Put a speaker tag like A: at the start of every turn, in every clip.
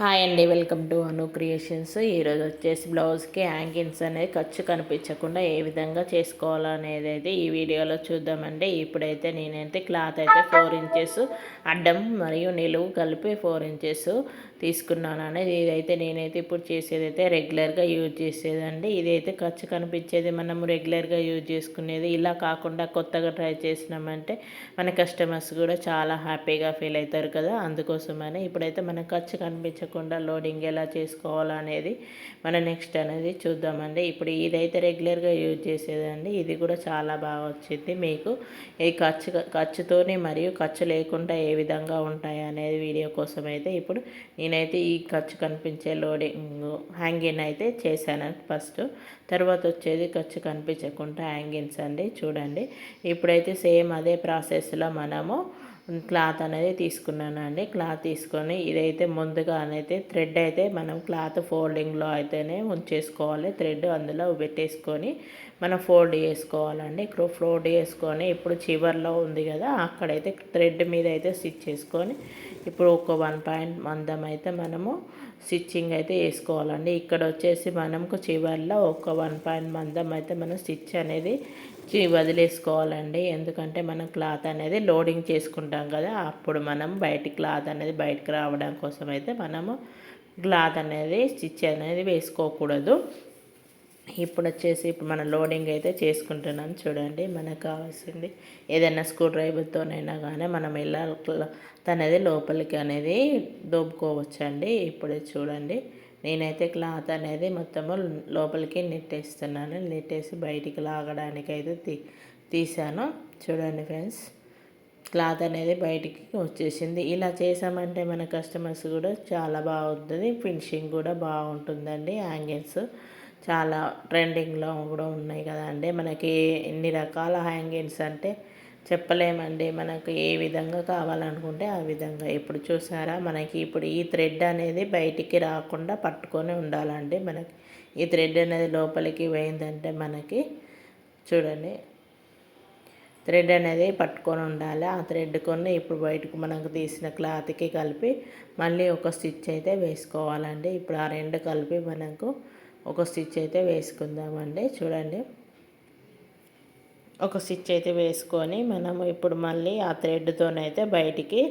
A: Hi అండి welcome to Anu creations. ఈరోజు వచ్చేసి బ్లౌజ్కి హ్యాంగింగ్స్ అనేది ఖర్చు కనిపించకుండా ఏ విధంగా చేసుకోవాలనేది అయితే ఈ వీడియోలో చూద్దామండి. ఇప్పుడైతే నేనైతే క్లాత్ అయితే ఫోర్ ఇంచెస్ అడ్డం మరియు నిలువు కలిపి ఫోర్ ఇంచెస్ తీసుకున్నాను అనేది ఇదైతే నేనైతే ఇప్పుడు చేసేది అయితే రెగ్యులర్గా యూజ్ చేసేదండి. ఇదైతే ఖర్చు కనిపించేది మనం రెగ్యులర్గా యూజ్ చేసుకునేది. ఇలా కాకుండా కొత్తగా ట్రై చేసినామంటే మన కస్టమర్స్ కూడా చాలా హ్యాపీగా ఫీల్ అవుతారు కదా. అందుకోసమని ఇప్పుడైతే మన ఖర్చు కనిపించకుండా లోడింగ్ ఎలా చేసుకోవాలనేది మన నెక్స్ట్ అనేది చూద్దామండి. ఇప్పుడు ఇదైతే రెగ్యులర్గా యూజ్ చేసేదండి. ఇది కూడా చాలా బాగా వచ్చింది. మీకు ఈ ఖర్చు ఖర్చుతోనే మరియు ఖర్చు లేకుండా ఏ విధంగా ఉంటాయి అనేది వీడియో కోసం అయితే ఇప్పుడు నేనైతే ఈ ఖర్చు కనిపించే లోడింగ్ హ్యాంగిన్ అయితే చేశాను. ఫస్ట్ తర్వాత వచ్చేది ఖర్చు కనిపించకుండా హ్యాంగిన్స్ అండి. చూడండి. ఇప్పుడైతే సేమ్ అదే ప్రాసెస్లో మనము క్లాత్ అనేది తీసుకున్నాను అండి. క్లాత్ తీసుకొని ఇదైతే ముందుగా అనేది థ్రెడ్ అయితే మనం క్లాత్ ఫోల్డింగ్లో అయితేనే ఉంచేసుకోవాలి. థ్రెడ్ అందులో పెట్టేసుకొని మనం ఫోల్డ్ చేసుకోవాలండి. ఇక్కడ ఫోల్డ్ చేసుకొని ఇప్పుడు చివర్లో ఉంది కదా అక్కడైతే థ్రెడ్ మీద అయితే స్టిచ్ చేసుకొని ఇప్పుడు ఒక వన్ పాయింట్ మందం అయితే మనము స్టిచ్చింగ్ అయితే వేసుకోవాలండి. ఇక్కడ వచ్చేసి మనకు చివర్లో ఒక వన్ పాయింట్ మందం అయితే మనం స్టిచ్ అనేది వదిలేసుకోవాలండి. ఎందుకంటే మనం క్లాత్ అనేది లోడింగ్ చేసుకుంటాం కదా అప్పుడు మనం బయట క్లాత్ అనేది బయటకు రావడం కోసం అయితే మనము క్లాత్ అనేది స్టిచ్ అనేది వేసుకోకూడదు. ఇప్పుడు వచ్చేసి ఇప్పుడు మన లోడింగ్ అయితే చేసుకుంటున్నాం. చూడండి మనకు కావాల్సింది. ఏదైనా స్క్రూ డ్రైవర్తోనైనా కానీ మనం ఎలా అనేది లోపలికి అనేది దోపుకోవచ్చండి ఇప్పుడు చూడండి. నేనైతే క్లాత్ అనేది మొత్తము లోపలికి నెట్టేస్తున్నాను. నెట్టేసి బయటికి లాగడానికి అయితే తీ తీసాను చూడండి ఫ్రెండ్స్. క్లాత్ అనేది బయటికి వచ్చేసింది. ఇలా చేసామంటే మన కస్టమర్స్ కూడా చాలా బాగుంటుంది. ఫినిషింగ్ కూడా బాగుంటుందండి. యాంగిల్స్ చాలా ట్రెండింగ్లో కూడా ఉన్నాయి కదండి మనకి ఎన్ని రకాల హ్యాంగింగ్స్ అంటే చెప్పలేమండి. మనకు ఏ విధంగా కావాలనుకుంటే ఆ విధంగా. ఇప్పుడు చూసారా? మనకి ఇప్పుడు ఈ థ్రెడ్ అనేది బయటికి రాకుండా పట్టుకొని ఉండాలండి మనకి. ఈ థ్రెడ్ అనేది లోపలికి పోయిందంటే మనకి చూడండి. థ్రెడ్ అనేది పట్టుకొని ఉండాలి. ఆ థ్రెడ్ కొన్ని ఇప్పుడు బయటకు మనకు తీసిన క్లాత్కి కలిపి మళ్ళీ ఒక స్టిచ్ అయితే వేసుకోవాలండి. ఇప్పుడు ఆ రెండు కలిపి మనకు ఒక స్టిచ్ అయితే వేసుకుందామండి చూడండి. ఒక స్టిచ్ అయితే వేసుకొని మనము ఇప్పుడు మళ్ళీ ఆ థ్రెడ్తోనైతే బయటికి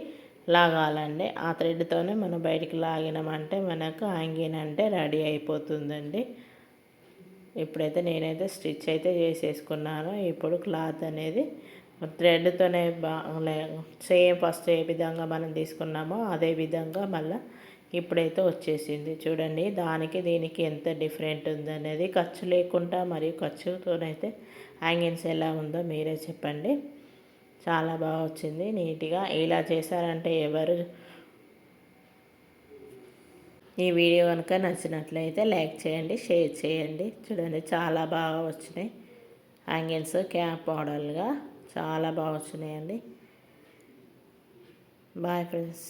A: లాగాలండి. ఆ థ్రెడ్తోనే మనం బయటికి లాగినామంటే మనకు హ్యాంగింగ్ అంటే రెడీ అయిపోతుందండి. ఇప్పుడైతే నేనైతే స్టిచ్ అయితే చేసేసుకున్నాను. ఇప్పుడు క్లాత్ అనేది థ్రెడ్తోనే బా సేమ్ ఫస్ట్ ఏ విధంగా మనం తీసుకున్నామో అదే విధంగా మళ్ళీ ఇప్పుడైతే వచ్చేసింది. చూడండి దానికి దీనికి ఎంత డిఫరెంట్ ఉందనేది ఖర్చు లేకుండా మరియు ఖర్చుతోనైతే హ్యాంగింగ్స్ ఎలా ఉందో మీరే చెప్పండి. చాలా బాగా వచ్చింది నీట్గా. ఇలా చేశారంటే ఎవరు ఈ వీడియో కనుక నచ్చినట్లయితే లైక్ చేయండి షేర్ చేయండి. చూడండి చాలా బాగా వచ్చినాయి. హ్యాంగిల్స్ క్యాప్ మోడల్గా చాలా బాగా వచ్చినాయండి. Bye friends.